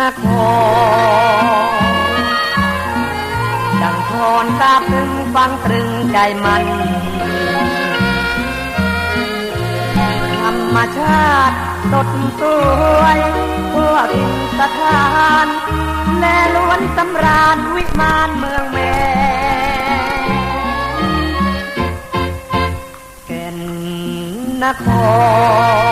นคร ดังทอนกาบถึงฟังตรึงใจมันธรรมชาติสดสวยทั่วทินสถานแลล้วนสำราญวิมานเมืองแม่แก่นนคร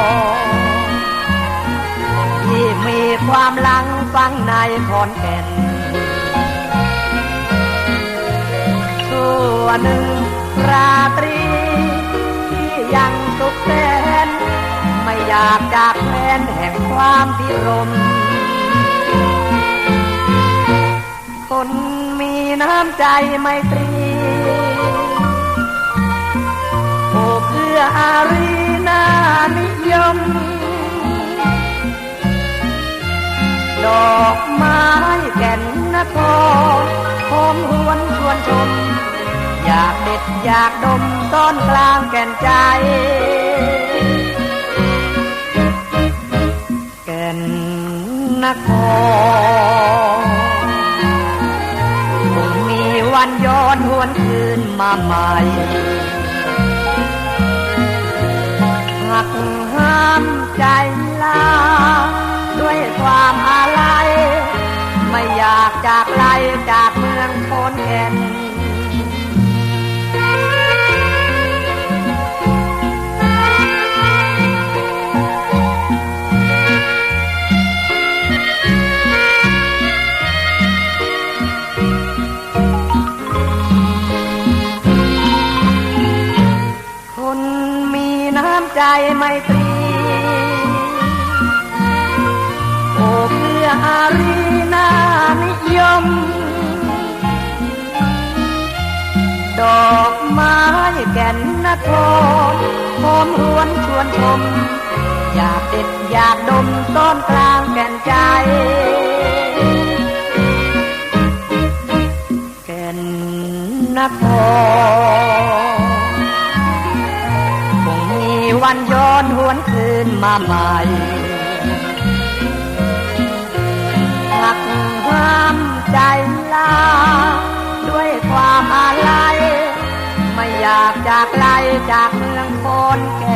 ความหลังฟังในขอนแก่นชั่วหนึ่งราตรี ที่ยังสุขแสน ไม่อยากจากแคลนแห่งความพิรม คนมีน้ำใจไม่ตรี ดอกไม้แก่นนครหอมหวนชวนชม อยากเด็ดอยากดมต้อนกลางแก่นใจ แก่นนครคงมีวันย้อนหวนคืนมาใหม่หักห้ามใจลา องโคนแก่นคนมีน้ำใจไม่ตรีโอเพื่ออารีนานิยม ดอกไม้แก่นนครหอมหวนชวนชม อยากเด็ดอยากดมต้นกลางแก่นใจ แก่นนครคงมีวันย้อนหวนคืนมาใหม่หักความใจลา จากไกลจากเมืองโคนแก่